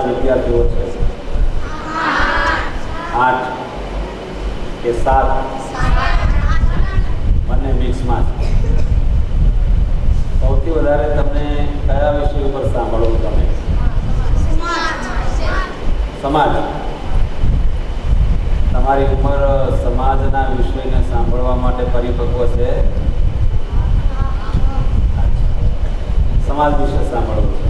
કેટલા વિદ્યાર્થીઓ છે. આઠ કે સાત. બંને મિક્સમાં સૌથી વધારે તમને કયા વિષય ઉપર સાંભળો તમે સમાજ. તમારી ઉંમર સમાજના વિષયને સાંભળવા માટે પરિપક્વ છે? સમાજ વિશે સાંભળવું છે.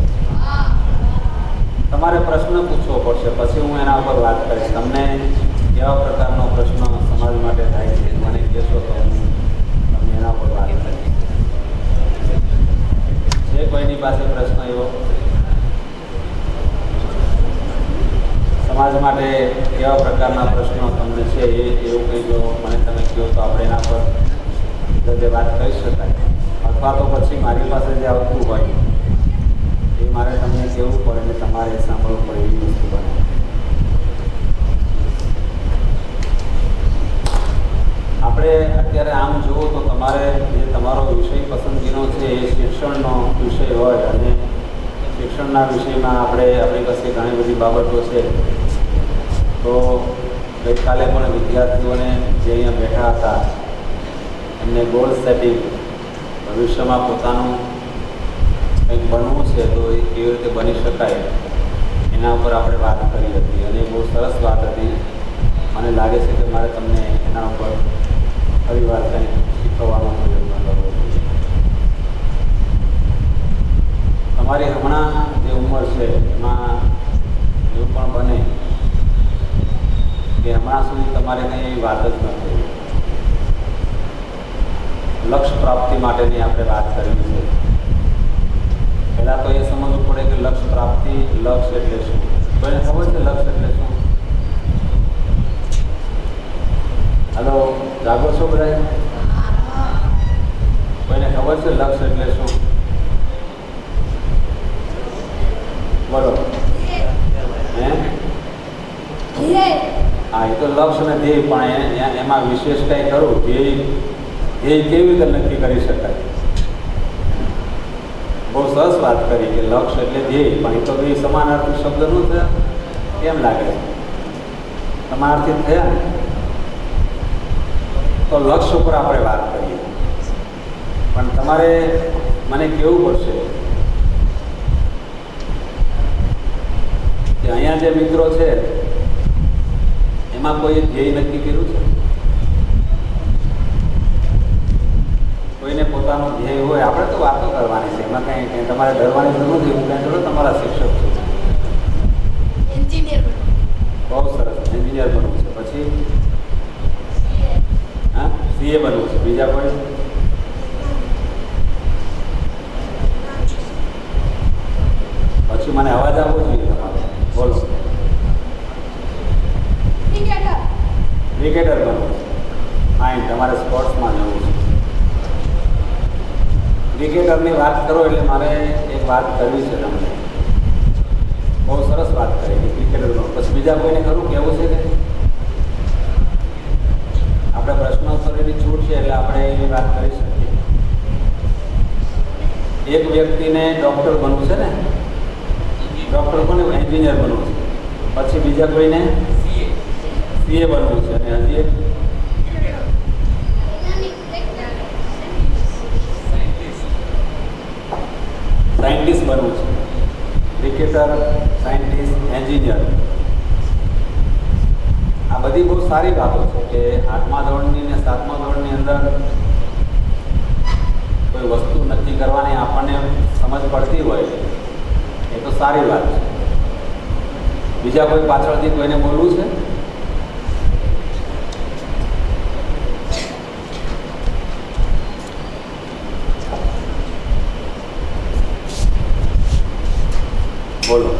તમારે પ્રશ્ન પૂછવો પડશે. પછી હું એના ઉપર વાત કરીશ. તમને કેવા પ્રકારનો પ્રશ્ન સમાજ માટે થાય છે? મને કહેશો તો હું તમને એના ઉપર વાત કરીશ. છે કોઈની પાસે પ્રશ્ન એવો સમાજ માટે કેવા પ્રકારના પ્રશ્નો તમને છે એ એવું કંઈ જો મને તમે કહો તો આપણે એના પર જે વાત કરી શકાય. અથવા તો પછી મારી પાસે જે આવતું હોય એ મારે તમને કહેવું પડે ને તમારે સાંભળવું પડે એવી વસ્તુ બને આપણે અત્યારે આમ જુઓ તો તમારે જે તમારો વિષય પસંદગીનો છે એ શિક્ષણનો વિષય હોય અને શિક્ષણના વિષયમાં આપણે આપણી પાસે ઘણી બધી બાબતો છે. તો ગઈકાલે પણ વિદ્યાર્થીઓને જે અહીંયા બેઠા હતા, એમને ગોલ સેટિંગ ભવિષ્યમાં પોતાનું કંઈક બનવું છે તો એ કેવી રીતે બની શકાય? એના ઉપર આપણે વાત કરી હતી અને બહુ સરસ વાત હતી. મને લાગે છે કે મારે તમને એના ઉપર ફરી વાર કંઈક શીખવવાનો પ્રયત્ન તમારી હમણાં જે ઉંમર છે, એમાં એવું પણ બને કે હમણાં સુધી તમારે કંઈ એવી વાત જ નથી. લક્ષ્ય પ્રાપ્તિ માટેની આપણે વાત કરવી છે. પહેલાં તો એ સમજવું પડે કે લક્ષ્ય પ્રાપ્તિ લક્ષ્ય એટલે શું? કોઈને ખબર છે લક્ષ્ય એટલે શું? હલો જાગો છો બધા કોઈને ખબર છે લક્ષ્ય એટલે શું? બોલો. હા? એ તો લક્ષ્ય ને ધ્યેય પણ એમાં વિશેષ કંઈ ખરું? ધ્યેય. ધ્યેય કેવી રીતે નક્કી કરી શકાય? બહુ સરસ વાત કરી કે લક્ષ એટલે ધ્યેય. પણ એ તો એ સમાનાર્થી શબ્દનું છે. કેમ લાગે સમાનાર્થી થયા તો લક્ષ્ય ઉપર આપણે વાત કરીએ. પણ તમારે મને કેવું પડશે? કે અહીંયા જે મિત્રો છે, એમાં કોઈ ધ્યેય નક્કી કર્યું છે કોઈને પોતાનું ધ્યેય હોય આપણે તો વાતો કરવાની છે. એમાં કંઈ કંઈ તમારે ડરવાની જરૂર નથી. હું કંઈ જોડો તમારા શિક્ષક છું. એન્જિનિયર બહુ સરસ. એન્જિનિયર બનવું છે. પછી? હા? સીએ બનવું છે. બીજા કોઈ? પછી મને અવાજ આવવો જોઈએ તમારો. બોલો. ક્રિકેટર બનવું છે. ફાઇન. તમારે સ્પોર્ટ્સમાં જવું છે. ક્રિકેટરની વાત કરો એટલે મારે એક વાત કરવી છે તમને. બહુ સરસ વાત કરી ક્રિકેટરનો પછી બીજા કોઈને ખરું કેવું છે કે? આપણે પ્રશ્નોત્તરીની છૂટ છે એટલે આપણે એની વાત કરી શકીએ. એક વ્યક્તિને ડૉક્ટર બનવું છે ને? ડૉક્ટર કોને? એન્જિનિયર બનવું છે. પછી બીજા કોઈને? સીએ બનવું છે. અને હજી સાયન્ટિસ્ટ બનવું છે. Cricketer, scientist, engineer. આ બધી બહુ સારી વાતો છે કે આઠમા ધોરણની ને સાતમા ધોરણની અંદર કોઈ વસ્તુ નક્કી કરવાની આપણને સમજ પડતી હોય, એ તો સારી વાત છે. બીજા કોઈ પાછળથી કોઈને બોલવું છે? બોલો.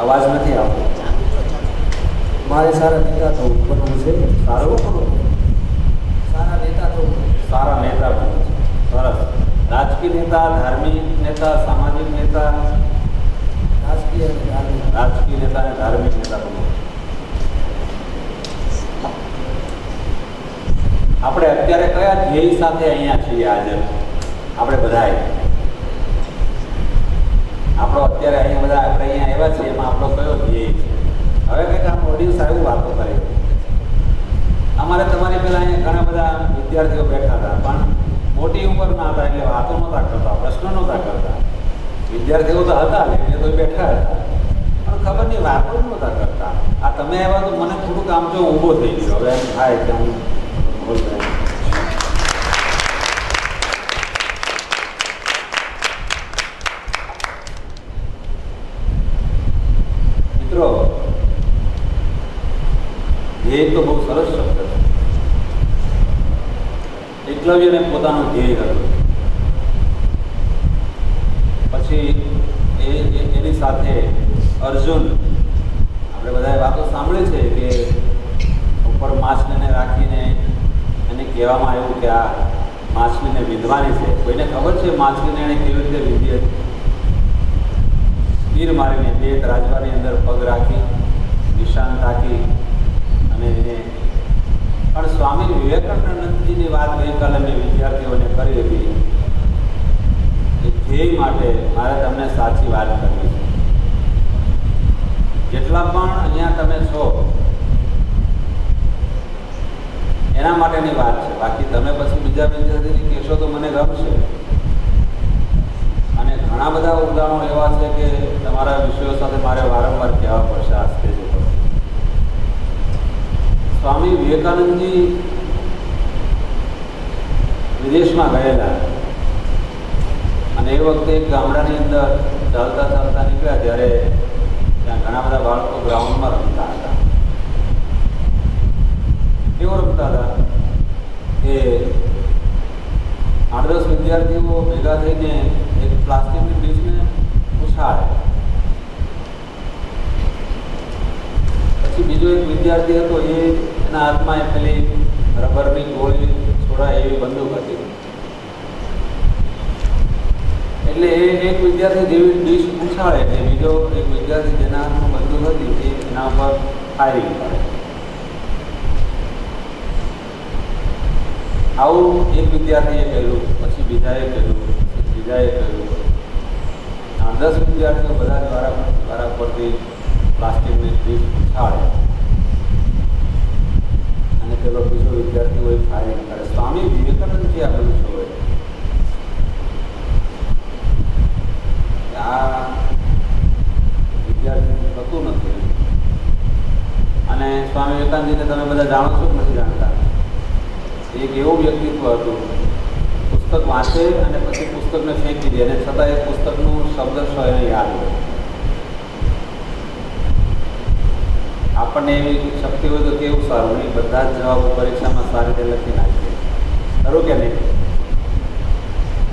અવાજ નથી આવતો. મારે સારા નેતા થવું બનવું છે. સારું? સારા નેતા થવું સારા નેતા બનવું છે. સરસ. રાજકીય નેતા ધાર્મિક નેતા સામાજિક નેતા? રાજકીય રાજકીય નેતા અને ધાર્મિક નેતા બનવું આપણે અત્યારે કયા ધ્યેય સાથે અહીંયા છીએ આજે? આપણે બધાએ. આપણો અત્યારે અહીંયા બધા આપણે અહીંયા આવ્યા છીએ, એમાં આપણો કયો ધ્યેય છે? હવે કંઈક આ પ્રોડ્યુસર એવું વાતો કરે અમારે તમારી પહેલાં અહીંયા ઘણા બધા વિદ્યાર્થીઓ બેઠા હતા, પણ મોટી ઉંમર ઉંમરના હતા એટલે વાતો નહોતા કરતા, પ્રશ્નો નહોતા કરતા. વિદ્યાર્થીઓ તો હતા, એટલે તો બેઠા હતા પણ ખબર નહીં વાતો નહોતા કરતા. આ તમે આવ્યા તો મને થોડુંક આમ જો ઊભો થઈ ગયો. હવે એમ થાય કે હું બોલ ધ્યેય તો બહુ સરસ શબ્દ છે. એકલવ્યને પોતાનું ધ્યેય હતું પછી એ એની સાથે અર્જુન, આપણે બધાએ વાતો સાંભળી છે કે ઉપર માછલીને રાખીને એને કહેવામાં આવ્યું કે આ માછલીને વિંધવાની છે. કોઈને ખબર છે માછલીને એણે કેવી રીતે વિંધી હતી? તીર મારીને બે રાજવાની અંદર પગ રાખી, નિશાન રાખી અને પણ સ્વામી વિવેકાનંદજીની વાત ગઈકાલે મેં વિદ્યાર્થીઓને કરી હતી એ ધ્યેય માટે મારે તમને સાચી વાત કરવી છે. જેટલા પણ અહીંયા તમે છો, એના માટેની વાત છે. બાકી તમે પછી બીજા વિદ્યાર્થીની કહેશો તો મને ગમશે. અને ઘણા બધા ઉદાહરણો એવા છે કે તમારા વિષયો સાથે મારે વારંવાર કહેવા પડશે આ સ્ટેજ સ્વામી વિવેકાનંદજી વિદેશમાં ગયેલા અને એ વખતે એક ગામડાની અંદર ચાલતા ચાલતા નીકળ્યા ત્યારે ત્યાં ઘણા બધા બાળકો ગ્રાઉન્ડમાં રમતા હતા કેવો રમતા હતા કે આઠ દસ વિદ્યાર્થીઓ ભેગા થઈને એક પ્લાસ્ટિકની ડીશને ઉછાળે પછી બીજો એક વિદ્યાર્થી હતો એ એના હાથમાં એ પેલી રબરની ગોળી છોડાય એવી બંદૂક હતી. એટલે એ એક વિદ્યાર્થી જેવી ડીશ ઉછાળે એટલે બીજો એક વિદ્યાર્થી જેના હાથમાં બંદૂક હતી એના ઉપર ફાયરિંગ કરે. આવું એક વિદ્યાર્થીએ કર્યું, પછી બીજાએ કર્યું બીજાએ કહ્યું આ દસ વિદ્યાર્થીઓ બધા દ્વારા દ્વારા પરથી પ્લાસ્ટિકની અને પેલો બીજો વિદ્યાર્થી હોય ફાયરિંગ કરે. સ્વામી વિવેકાનંદજી આ બધું જોવે આ વિદ્યાર્થી થતું નથી. અને સ્વામી વિવેકાનંદજીને તમે બધા જાણો છો નથી જાણતા. એક એવું વ્યક્તિત્વ હતું, પુસ્તક વાંચે અને પછી પુસ્તકને ફેંકી દે. અને છતાં એ પુસ્તકનું શબ્દ સ્વયં યાદ હોય. આપણને એવી શક્તિ હોય તો કેવું સારું? નહીં, બધા જ જવાબો પરીક્ષામાં સારી રીતે લખી નાખીએ. ખરું કે નહીં?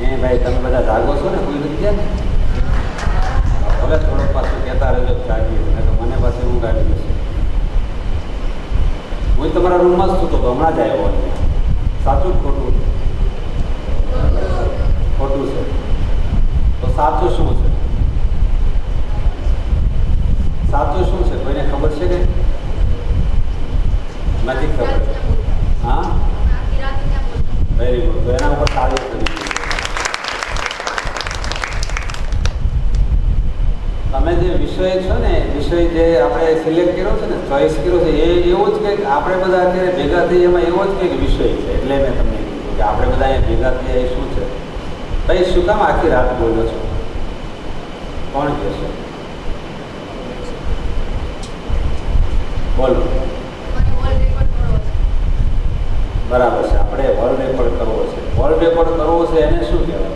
એ ભાઈ, તમે બધા જાગો છો ને કોઈ નથી હવે થોડોક પાછું કહેતા રહેજો જાગીએ. નહીં તો મને પાસે ઊંઘ આવી જશે. હું તમારા રૂમમાં જ છું તો હમણાં જ આવ્યો સાચું ખોટું? ખોટું છે. તો સાચું શું છે સાચું શું છે કોઈને ખબર છે કે નથી ખબર હા વેરી ગુડ તો એના ઉપર તાળીઓ કરી દઈએ. તમે જે વિષય છો ને વિષય જે આપણે સિલેક્ટ કર્યો છે ને ચોઈસ કર્યો છે, એ એવો જ કંઈક આપણે બધા અત્યારે ભેગા થઈ એમાં એવો જ કંઈક વિષય છે. એટલે મેં તમને કીધું કે આપણે બધા અહીંયા ભેગા થયા એ શું છે? ભાઈ, શું કામ આખી રાત બોલો છો? કોણ કહેશે બોલો. બરાબર છે, આપણે વર્લ્ડ રેકોર્ડ કરવો છે. વર્લ્ડ રેકોર્ડ કરવો છે એને શું કહેવાય?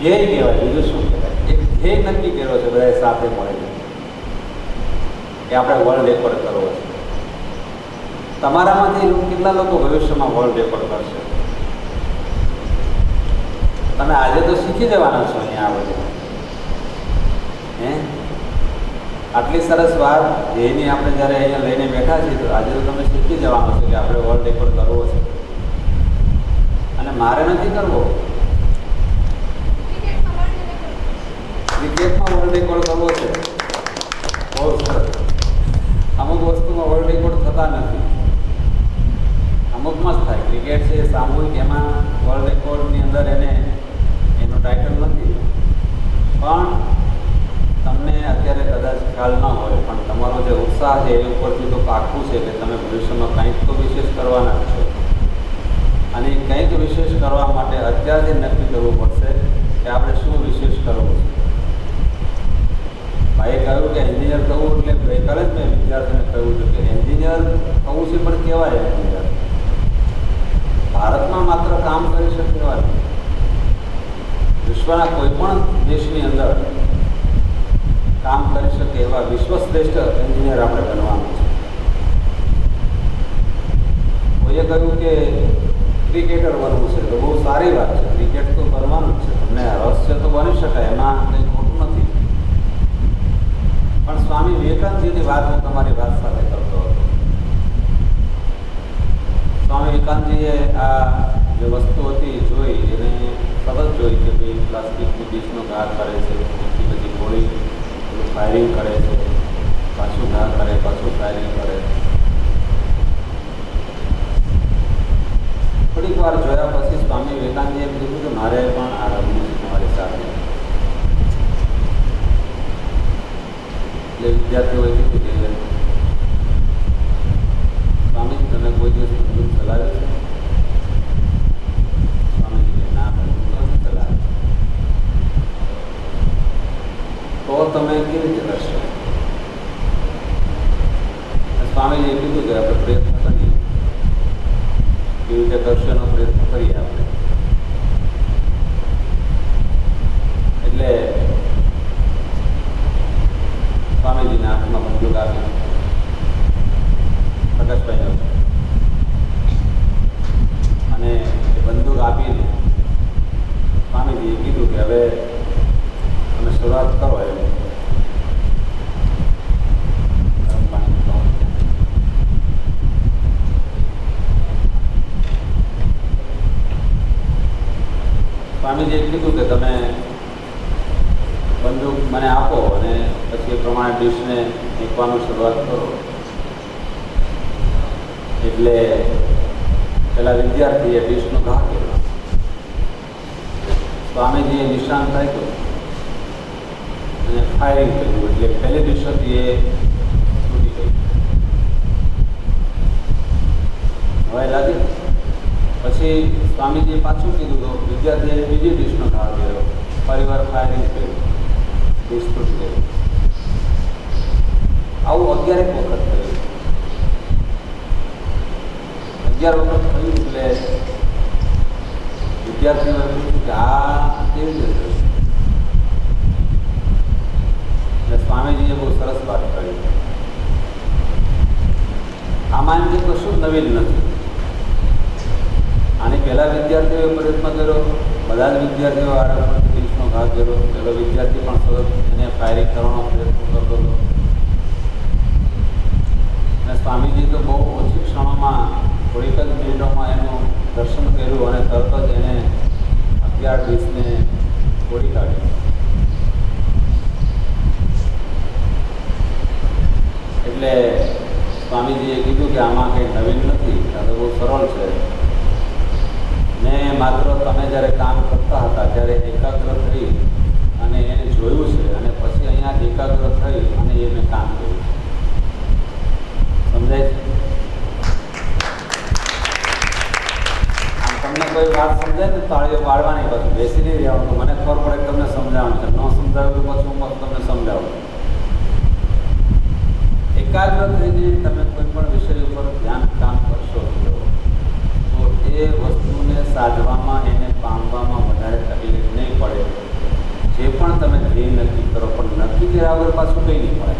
ધ્યેય કહેવાય, બીજું શું કહેવાય? એક ધ્યેય નક્કી કર્યો છે બધા સાથે મળીને. કે આપણે વર્લ્ડ રેકોર્ડ કરવો છે. તમારામાંથી કેટલા લોકો ભવિષ્યમાં વર્લ્ડ રેકોર્ડ કરશે? તમે આજે તો શીખી જવાના છો અહીંયા આ બધું. હે? આટલી સરસ વાત ધ્યેયની આપણે જ્યારે અહીંયા લઈને બેઠા છીએ તો આજે તો તમે શીખી જવાનું છે કે આપણે વર્લ્ડ રેકોર્ડ કરવો છે. અને મારે નથી કરવો? ક્રિકેટમાં વર્લ્ડ રેકોર્ડ કરવો છે. બહુ સરસ. અમુક વસ્તુમાં વર્લ્ડ રેકોર્ડ થતા નથી. અમુકમાં જ થાય. ક્રિકેટ છે, સામૂહિક, એમાં વર્લ્ડ રેકોર્ડની અંદર એને, એનો ટાઇટલ નથી. પણ તમને અત્યારે કદાચ ખ્યાલ ન હોય, પણ તમારો જે ઉત્સાહ છે એ ઉપરથી તો પાકું છે કે તમે ભવિષ્યમાં કંઈક તો વિશેષ કરવાના છો. અને કંઈક વિશેષ કરવા માટે અત્યારથી નક્કી કરવું પડશે કે આપણે શું વિશેષ કરવું છે. ભાઈએ કહ્યું કે એન્જિનિયર થવું એટલે ગઈકાલે જ મેં વિદ્યાર્થીને કહ્યું છે કે એન્જિનિયર થવું છે પણ કહેવાય એન્જિનિયર ભારતમાં માત્ર કામ કરી શકે એવા વિશ્વના કોઈ પણ દેશની અંદર કામ કરી શકે એવા વિશ્વશ્રેષ્ઠ એન્જિનિયર આપણે બનવાનું છે. કોઈએ કહ્યું કે ક્રિકેટર બનવું છે તો બહુ સારી વાત છે. ક્રિકેટ તો કરવાનું જ છે. તમને રસ છે તો બની શકાય. એમાં કંઈ પણ સ્વામી વિવેકાનંદજીની વાત હું તમારી વાત સાથે કરતો હતો. સ્વામી વિવેકાનંદજીએ આ જે વસ્તુ હતી જોઈ, એને સતત જોઈ કે ભાઈ પ્લાસ્ટિકની બીજનો ઘા કરે છે પછી બધી ગોળી ફાયરિંગ કરે છે, પાછું ઘા કરે, પાછું ફાયરિંગ કરે. થોડીક વાર જોયા પછી સ્વામી વિવેકાનંદજીએ કીધું કે મારે પણ આ રમવું છે તમારી સાથે. એટલે વિદ્યાર્થીઓએ કીધું અગિયાર ડીશને તોડી કાઢી એટલે સ્વામીજીએ કીધું કે આમાં કંઈ નવીન નથી, આ તો બહુ સરળ છે. મેં માત્ર તમે જ્યારે કામ કરતા હતા, ત્યારે એકાગ્ર થઈ અને એને જોયું છે અને પછી અહીંયા એકાગ્ર થઈ અને એ મેં કામ કર્યું. સમજાય છે આમ તમને કોઈ વાત સમજાય ને તાળીઓ પાડવાની પછી બેસી નહીં રહેવાનું મને ખબર પડે તમને સમજાવવાનું છે. ન સમજાવ્યું તો પછી હું તમને સમજાવું. એકાગ્ર થઈને તમે કોઈ પણ વિષય ઉપર ધ્યાન કામ કરશો તો એ વસ્તુને સાધવામાં એને પામવામાં વધારે તકલીફ નહીં પડે. જે પણ તમે ધ્યેય નક્કી કરો, પણ નક્કી કર્યા વગર પાછું કંઈ નહીં પડે.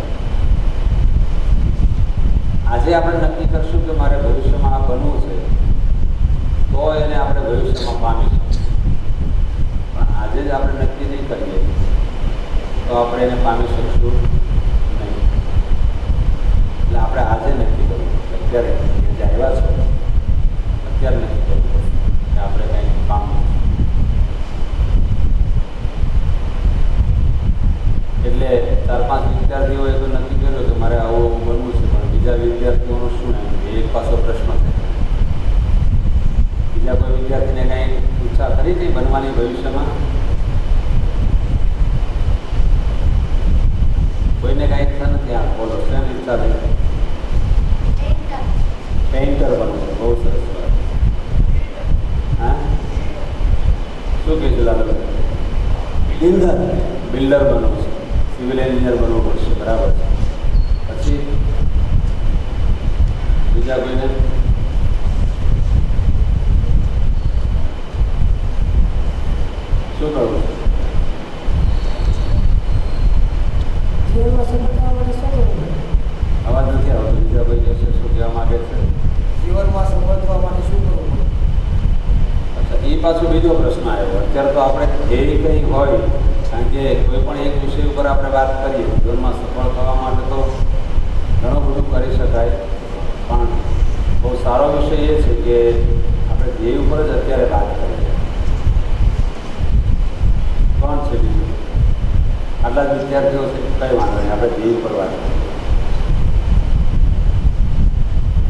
આજે આપણે નક્કી કરશું કે મારે ભવિષ્યમાં આ બનવું છે. તો એને આપણે ભવિષ્યમાં પામી પણ આજે જ આપણે નક્કી નહીં કરીએ તો આપણે એને પામી શકશું નહીં. એટલે આપણે આજે નક્કી કરવું અત્યારે જે આવ્યા છો, અત્યારે નક્કી કરવું કે આપણે કંઈ પામવું એટલે ચાર પાંચ વિદ્યાર્થીઓએ તો નક્કી કર્યું કે મારે આવું બનવું છે, પણ બીજા વિદ્યાર્થીઓનું શું એ એક પાછો પ્રશ્ન છે. બીજા કોઈ વિદ્યાર્થીને કાંઈ ઈચ્છા ખરી હતી બનવાની ભવિષ્યમાં. કોઈને કાંઈ ઈચ્છા નથી આ બોલો શેની ઈચ્છા થઈ પેઇન્ટર બનવું છે બહુ સરસ હા? શું કહીશું લાલ બિલ્ડર. બિલ્ડર બનવું છે. સિવિલ એન્જિનિયર બનવું પડશે બરાબર છે. પછી બીજા કોઈને? શું કરવું અવાજ નથી આવતો. બીજા ભાઈ કહે છે શું કહેવા માગે છે? જીવનમાં સંબંધવા માટે શું કરવું અચ્છા એ પાછો બીજો પ્રશ્ન આવ્યો. અત્યારે તો આપણે ધ્યેય કંઈ હોય કારણ કે કોઈ પણ એક વિષય ઉપર આપણે વાત કરીએ જીવનમાં સફળ થવા માટે તો ઘણું બધું કરી શકાય. પણ બહુ સારો વિષય એ છે કે આપણે ધ્યેય ઉપર જ અત્યારે વાત કરીએ. કોણ છે બીજું? આટલા જ વિદ્યાર્થીઓ છે, કંઈ વાંધો નહીં, આપણે ઉપર વાત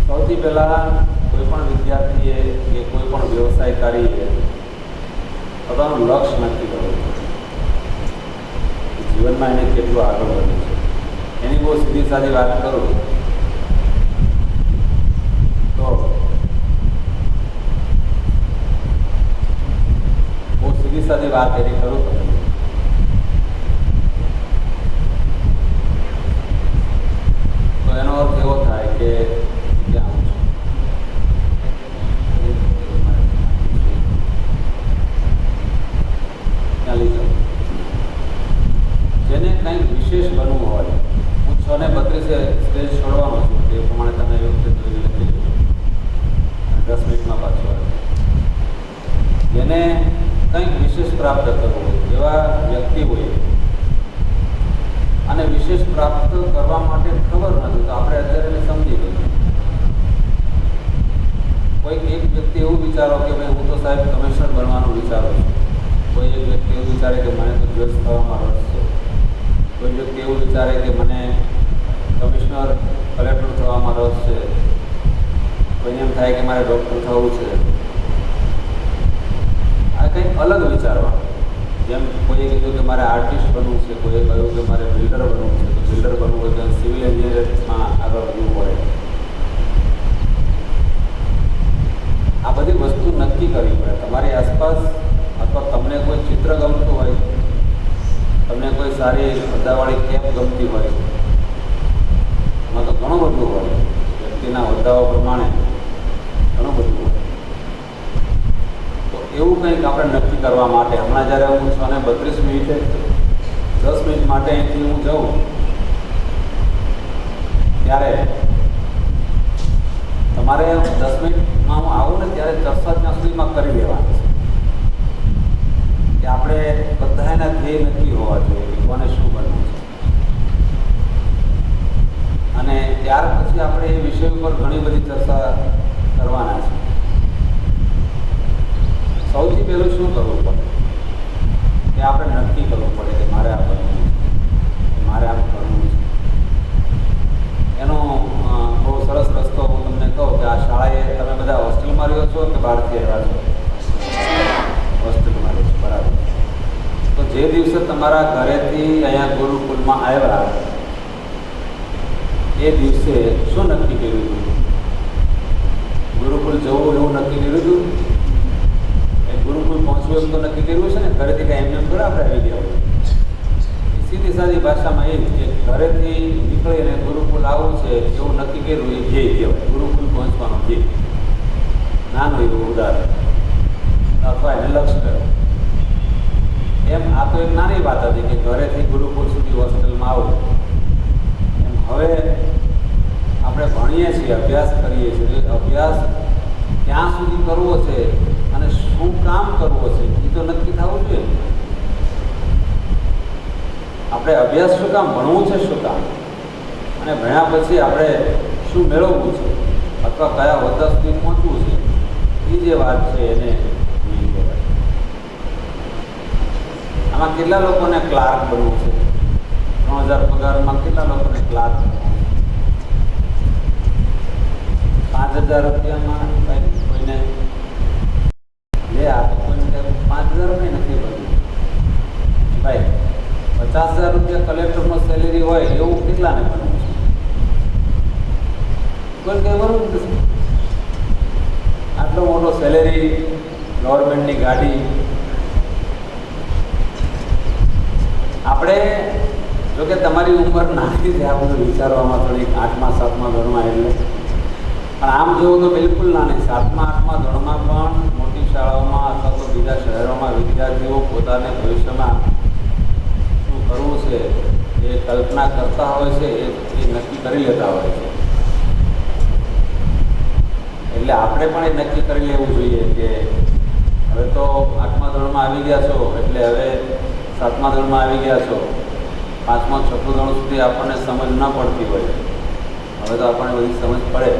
સૌથી પહેલાં કોઈ પણ વિદ્યાર્થીએ કે કોઈ પણ વ્યવસાય કરીએ પોતાનું લક્ષ્ય નક્કી કરવું. જીવનમાં એને કેટલું આગળ વધવું છે. એની બહુ સીધી સાદી વાત કરું તો બહુ સીધી સાદી વાત એની કરું તો તો એનો અર્થ એવો થાય જેને કંઈક વિશેષ બનવું હોય હું છ ને બત્રીસે સ્ટેજ છોડવાનો છું તે પ્રમાણે તમે એ વખતે જોઈ લખી દસ મિનિટમાં પાછો આવે જેને કંઈક વિશેષ પ્રાપ્ત કરવું હોય એવા વ્યક્તિ હોય પ્રાપ્ત કરવા માટે ખબર નથી તો આપણે અત્યારે સમજી લઈએ. કોઈ એક વ્યક્તિ એવું વિચારો કે ભાઈ હું તો સાહેબ કમિશનર બનવાનું વિચારું છું. કોઈ એક વ્યક્તિ એવું વિચારે કે મને તો જજ થવામાં રસ છે. કોઈ વ્યક્તિ એવું વિચારે કે મને કમિશનર કલેક્ટર થવામાં રસ છે. કોઈને એમ થાય કે મારે ડૉક્ટર થવું છે. આ કંઈક અલગ વિચારવાનું. જેમ કોઈએ કીધું કે મારે આર્ટિસ્ટ બનવું છે કોઈએ કહ્યું કે મારે બિલ્ડર બનવું છે. બિલ્ડર બનવું હોય તો સિવિલ એન્જિનિયરમાં આગળ વધવું પડે. આ બધી વસ્તુ નક્કી કરવી પડે. તમારી આસપાસ અથવા તમને કોઈ ચિત્ર ગમતું હોય, તમને કોઈ સારી હોદ્દાવાળી કેપ ગમતી હોય, એમાં તો ઘણું બધું હોય. વ્યક્તિના હોદ્દાઓ પ્રમાણે ઘણું બધું હોય. તો એવું કંઈક આપણે નક્કી કરવા માટે, હમણાં જ્યારે હું છ ને બત્રીસ મિનિટે દસ મિનિટ માટે અહીંથી હું જાઉં ત્યારે તમારે દસ મિનિટમાં હું આવું ને ત્યારે ચર્ચા ત્યાં સુધીમાં કરી દેવાની છે. કે આપણે બધાના ધ્યેય નક્કી હોવા જોઈએ કે કોને શું બનવું છે? અને ત્યાર પછી આપણે એ વિષય ઉપર ઘણી બધી ચર્ચા કરવાના છે સૌથી પહેલું શું કરવું પડે કે આપણે નક્કી કરવું પડે કે મારે આ બનવું છે કે મારે આમ કરવું છે એનો અ, બહુ સરસ રસ્તો હું તમને કહું કે આ શાળાએ તમે બધા હોસ્ટેલમાં રહ્યો છો કે બહારથી આવ્યા છો હોસ્ટેલમાં રહ્યો છો બરાબર તો જે દિવસે તમારા ઘરેથી અહીંયા ગુરુકુલમાં આવ્યા એ દિવસે શું નક્કી કર્યું હતું ગુરુકુલ જવું એવું નક્કી કર્યું હતું એ ગુરુકુલ પહોંચવું એમ તો નક્કી કર્યું છે ને ઘરેથી કાંઈ એમને એમ થોડા આપણે આવી ગયા હોય એ સીધી સાદી ભાષામાં એ જ કે ઘરેથી નીકળીને ગુરુકુલ આવવું છે એવું નક્કી કર્યું એ ધ્યેય કહેવાય ગુરુકુલ પહોંચવાનો ધ્યેય નાનું એવું ઉદાહરણ. અથવા એને લક્ષ્ય કરો એમ આ તો એક નાની વાત હતી કે ઘરેથી ગુરુકુળ સુધી હોસ્ટેલમાં આવું. એમ હવે આપણે ભણીએ છીએ, અભ્યાસ કરીએ છીએ. અભ્યાસ ક્યાં સુધી કરવો છે અને શું કામ કરવો છે એ તો નક્કી થવું જોઈએ. આપણે અભ્યાસ શું કામ, ભણવું છે શું કામ? અને ભણ્યા પછી આપણે શું મેળવવું છે? અથવા કયા હોદ્દા સુધી પહોંચવું જે વાત છે એને આમાં કેટલા લોકોને ક્લાર્ક બનવું છે? ત્રણ હજાર પગારમાં કેટલા લોકોને ક્લાર્ક પાંચ હજાર રૂપિયામાં કંઈક કોઈને લે, આ તો કોઈને પાંચ હજાર રૂપિયા નથી બનવું. ભાઈ, પચાસ હજાર રૂપિયા કલેક્ટરનો સેલેરી હોય એવું કેટલાને બનવું છે? કોઈ કંઈ બનવું જ નથી આટલો મોટો સેલેરી ગવર્મેન્ટની ગાડી. આપણે, જો કે તમારી ઉંમર નાની છે, આ બધું વિચારવામાં થોડીક આઠમા, સાતમા ધોરણમાં એટલે. પણ આમ જોવો તો બિલકુલ નાની સાતમા, આઠમા ધોરણમાં પણ મોટી શાળાઓમાં અથવા તો બીજા શહેરોમાં વિદ્યાર્થીઓ પોતાને ભવિષ્યમાં શું કરવું છે, એ કલ્પના કરતા હોય છે એ નક્કી કરી લેતા હોય છે. એટલે આપણે પણ એ નક્કી કરી લેવું જોઈએ કે હવે તો આઠમા ધોરણમાં આવી ગયા છો, એટલે હવે સાતમા ધોરણમાં આવી ગયા છો. પાંચમા, છઠ્ઠું ધોરણ સુધી આપણને સમજ ન પડતી હોય. હવે તો આપણને બધી સમજ પડે.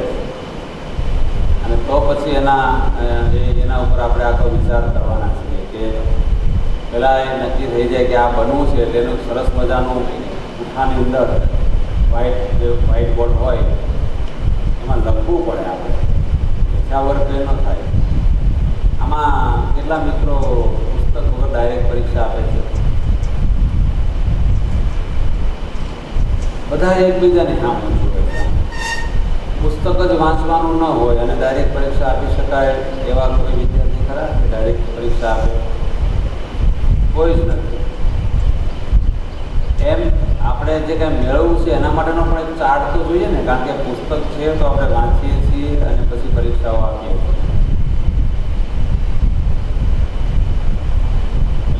અને તો પછી એના એના ઉપર આપણે આખો વિચાર કરવાના છીએ કે પહેલાં એ નક્કી થઈ જાય કે આ બનવું છે એટલે એનું સરસ મજાનું ઉઠાની અંદર વ્હાઈટ જે વ્હાઈટ બોર્ડ હોય, એમાં લખવું પડે આપણે. ઈચ્છા વર્ગ ન થાય. આમાં કેટલા મિત્રો પુસ્તક વગર ડાયરેક્ટ પરીક્ષા આપે છે? બધા એકબીજાને સામે પુસ્તક જ વાંચવાનું ન હોય અને ડાયરેક્ટ પરીક્ષા આપી શકાય એવા કોઈ વિદ્યાર્થી ખરા કે ડાયરેક્ટ પરીક્ષા આપે? કોઈ જ નથી. એમ આપણે જે કાંઈ મેળવવું છે એના માટેનો પણ એક ચાર્ટ તો જોઈએ ને, કારણ કે પુસ્તક છે તો આપણે વાંચીએ છીએ અને પછી પરીક્ષાઓ આપીએ છીએ એટલે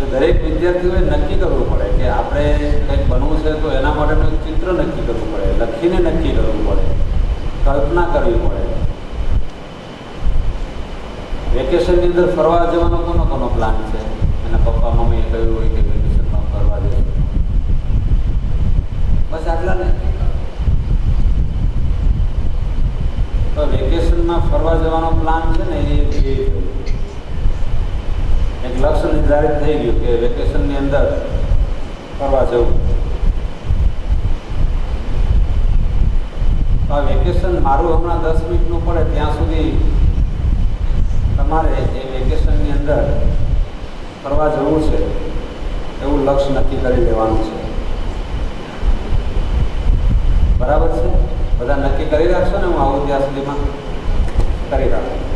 દરેક વિદ્યાર્થીઓએ નક્કી કરવું પડે કે આપણે કંઈક બનવું છે તો એના માટેનું ચિત્ર નક્કી કરવું પડે, લખીને નક્કી કરવું પડે, કલ્પના કરવી પડે. વેકેશનની અંદર ફરવા જવાનો કોનો કોનો પ્લાન છે એના પપ્પા મમ્મીએ કહ્યું હોય કે વેકેશનમાં ફરવા જઈશું બસ આટલા ને તો વેકેશનમાં ફરવા જવાનો પ્લાન છે ને એ એ એક લક્ષ્ય નિર્ધારિત થઈ ગયું કે વેકેશનની અંદર ફરવા જવું. આ વેકેશન મારું હમણાં દસ મિનિટનું પડે, ત્યાં સુધી તમારે એ વેકેશનની અંદર ફરવા જવું છે, એવું લક્ષ્ય નક્કી કરી લેવાનું છે. બરાબર છે? બધા નક્કી કરી રાખશો ને હું આવું ત્યાં સુધીમાં? કરી રાખું.